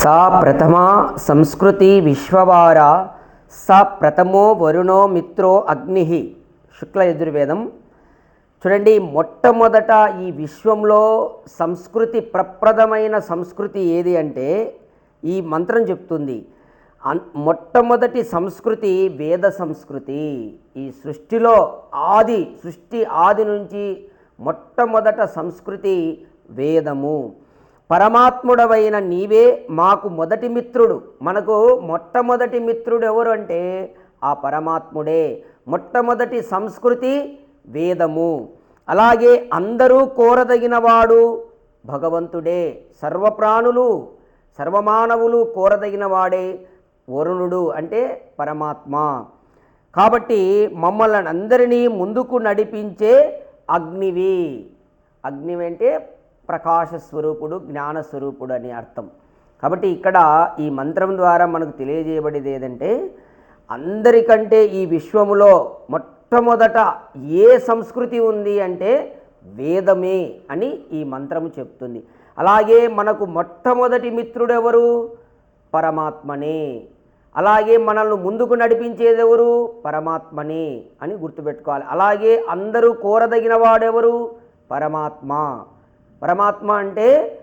సా ప్రథమా సంస్కృతి విశ్వవార స ప్రథమో వరుణో మిత్రో అగ్ని. శుక్ల యజుర్వేదం. చూడండి మొట్టమొదట ఈ విశ్వంలో సంస్కృతి ప్రప్రదమైన సంస్కృతి ఏది అంటే ఈ మంత్రం చెప్తుంది. అన్ మొట్టమొదటి సంస్కృతి వేద సంస్కృతి. ఈ సృష్టిలో ఆది సృష్టి ఆది నుంచి మొట్టమొదట సంస్కృతి వేదము. పరమాత్ముడవైన నీవే మాకు మొదటి మిత్రుడు. మనకు మొట్టమొదటి మిత్రుడు ఎవరు అంటే ఆ పరమాత్ముడే. మొట్టమొదటి సంస్కృతి వేదము. అలాగే అందరూ కోరదగినవాడు భగవంతుడే. సర్వప్రాణులు సర్వమానవులు కోరదగినవాడే వరుణుడు అంటే పరమాత్మ. కాబట్టి మమ్మల్ని అందరినీ ముందుకు నడిపించే అగ్నివి. అగ్నివి అంటే ప్రకాశ స్వరూపుడు జ్ఞాన స్వరూపుడు అని అర్థం. కాబట్టి ఇక్కడ ఈ మంత్రం ద్వారా మనకు తెలియజేయబడేది ఏదంటే అందరికంటే ఈ విశ్వములో మొట్టమొదట ఏ సంస్కృతి ఉంది అంటే వేదమే అని ఈ మంత్రము చెప్తుంది. అలాగే మనకు మొట్టమొదటి మిత్రుడెవరు? పరమాత్మనే. అలాగే మనల్ని ముందుకు నడిపించేది ఎవరు పరమాత్మనే అని గుర్తుపెట్టుకోవాలి. అలాగే అందరూ కోరదగిన వాడెవరు? పరమాత్మ. పరమాత్మ అంటే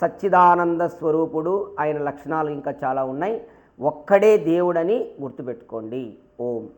సచ్చిదానంద స్వరూపుడు. ఆయన లక్షణాలు ఇంకా చాలా ఉన్నాయి. ఒక్కడే దేవుడని గుర్తుపెట్టుకోండి. ఓం.